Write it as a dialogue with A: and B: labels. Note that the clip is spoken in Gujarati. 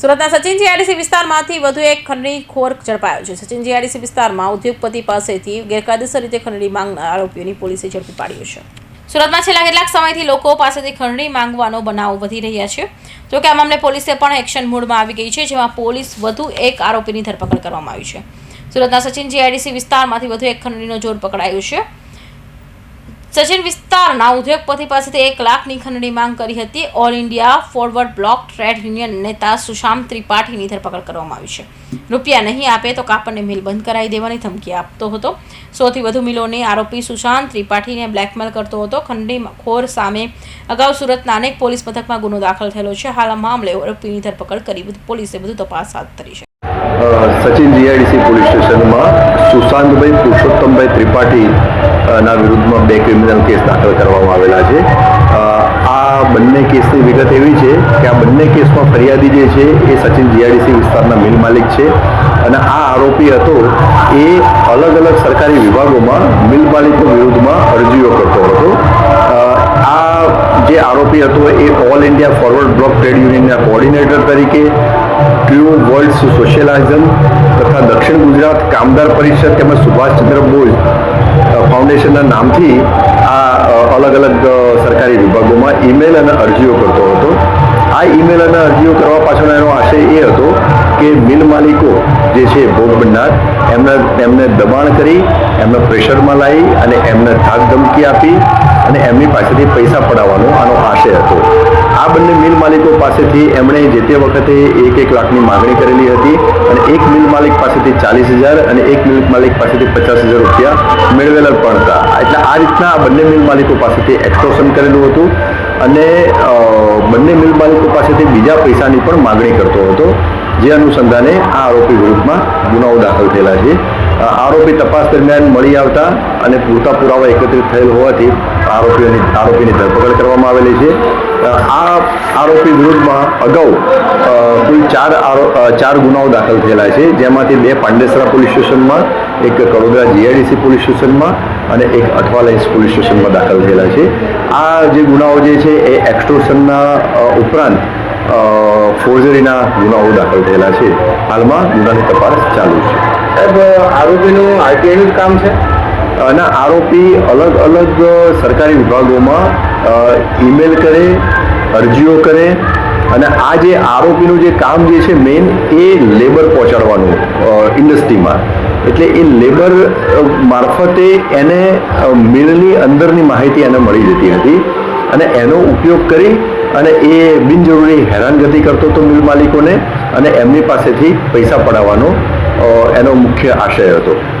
A: સુરતના સચિન જીઆરડીસી વિસ્તારમાંથી વધુ એક ખંડણીખોર ઝડપાયો છે. સચિન જીઆરડીસી વિસ્તારમાં ઉદ્યોગપતિ પાસેથી ગેરકાયદેસર રીતે ખંડણી માંગનાર આરોપીઓની પોલીસે ઝડપી પાડ્યો છે. સુરતમાં છેલ્લા કેટલાક સમયથી લોકો પાસેથી ખંડણી માંગવાનો બનાવો વધી રહ્યા છે. જોકે આ મામલે પોલીસે પણ એક્શન મોડમાં આવી ગઈ છે, જેમાં પોલીસ વધુ એક આરોપીની ધરપકડ કરવામાં આવી છે. સુરતના સચિન જીઆઈડીસી વિસ્તારમાંથી વધુ એક ખંડણીનો જોર પકડાયો છે. સચિન વિસ્તારના ઉદ્યોગપતિ પાસેથી એક લાખની ખંડણી માંગ કરી હતી. All India Forward Bloc Trade Union નેતા સુશાંત ત્રિપાઠીની ધરપકડ કરવામાં આવી છે. રૂપિયા નહીં આપે તો કાપડને મિલ બંધ કરાવી દેવાની ધમકી આપતો હતો. સૌથી વધુ મિલોને આરોપી સુશાંત ત્રિપાઠીને બ્લેકમેલ કરતો હતો. ખંડણીખોર સામે અગાઉ સુરતના અનેક પોલીસ મથકમાં ગુનો દાખલ થયેલો છે. હાલ આ મામલે આરોપીની ધરપકડ કરી પોલીસે વધુ તપાસ હાથ ધરી છે.
B: સચિન જીઆઈડીસી પોલીસ સ્ટેશનમાં સુશાંતભાઈ પુરુષોત્તમભાઈ ત્રિપાઠી ના વિરુદ્ધમાં બે ક્રિમિનલ કેસ દાખલ કરવામાં આવેલા છે. આ બંને કેસની વિગત એવી છે કે આ બંને કેસમાં ફરિયાદી જે છે એ સચિન જીઆઈડીસી વિસ્તારના મિલ માલિક છે અને આ આરોપી હતો એ અલગ અલગ સરકારી વિભાગોમાં મિલ માલિકો વિરુદ્ધમાં અરજીઓ કરતો હતો. આ જે આરોપી હતો એ All India Forward Bloc Trade યુનિયનના coordinator તરીકે ટ્રુ વર્લ્ડ સોશિયલાઇઝમ તથા દક્ષિણ ગુજરાત કામદાર પરિષદ તેમજ સુભાષચંદ્ર બોઝ ફાઉન્ડેશનના નામથી આ અલગ અલગ સરકારી વિભાગોમાં ઈમેલ અને અરજીઓ કરતો હતો. આ ઈમેલ અને અરજીઓ કરવા પાછળનો એનો આશય એ હતો કે મિલ માલિકો જે છે ભોગ બનનાર, એમને એમને દબાણ કરી, એમને પ્રેશરમાં લાવી અને એમને ધાક ધમકી આપી અને એમની પાસેથી પૈસા પડાવવાનો આનો આશય હતો. આ બંને મિલ માલિકો પાસેથી એમણે જે તે વખતે એક એક લાખની માગણી કરેલી હતી અને એક મિલ માલિક પાસેથી ચાલીસ હજાર અને એક મિલ માલિક પાસેથી પચાસ હજાર રૂપિયા મેળવેલા પણ હતા. એટલે આ રીતના આ બંને મિલ માલિકો પાસેથી એક્સટોર્શન કરેલું હતું અને બંને મિલ માલિકો પાસેથી બીજા પૈસાની પણ માગણી કરતો હતો. જે અનુસંધાને આ આરોપી વિરુદ્ધમાં ગુનાઓ દાખલ થયેલા છે. આરોપી તપાસ દરમિયાન મળી આવતા અને પૂરતા પુરાવા એકત્રિત થયેલ હોવાથી આરોપીઓની આરોપીની ધરપકડ કરવામાં આવેલી છે. આ આરોપી વિરુદ્ધમાં અગાઉ કુલ ચાર ચાર ગુનાઓ દાખલ થયેલા છે. જેમાંથી બે પાંડેસરા પોલીસ સ્ટેશનમાં, એક કડોદરા જીઆઈડીસી પોલીસ સ્ટેશનમાં અને એક અઠવાલાઇન્સ પોલીસ સ્ટેશનમાં દાખલ થયેલા છે. આ જે ગુનાઓ જે છે એ એક્સટોર્શનના ઉપરાંત ફોર્જરીના ગુનાઓ દાખલ થયેલા છે. હાલમાં ગુનાની તપાસ ચાલુ છે.
C: સાહેબ આરોપીનું આરટીઆઈનું જ કામ છે?
B: અને આરોપી અલગ અલગ સરકારી વિભાગોમાં ઈમેલ કરે અરજીઓ કરે અને આ જે આરોપીનું જે કામ જે છે મેઇન એ લેબર પહોંચાડવાનું ઇન્ડસ્ટ્રીમાં એટલે એ લેબર મારફતે એને મિલની અંદરની માહિતી એને મળી જતી હતી અને એનો ઉપયોગ કરી અને એ બિનજરૂરી હેરાનગતિ કરતો હતો મિલ માલિકોને અને એમની પાસેથી પૈસા પડાવવાનો એનો મુખ્ય આશય હતો.